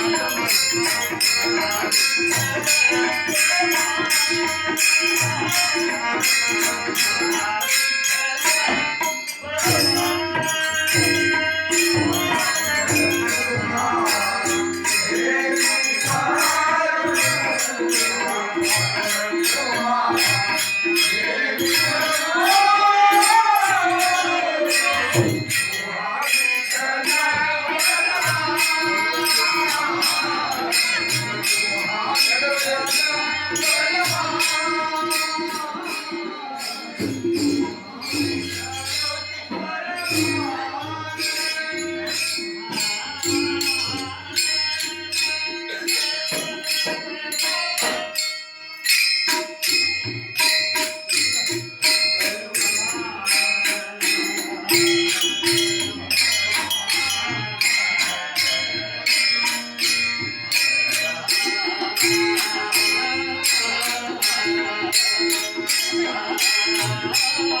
Thank Oh,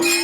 Thank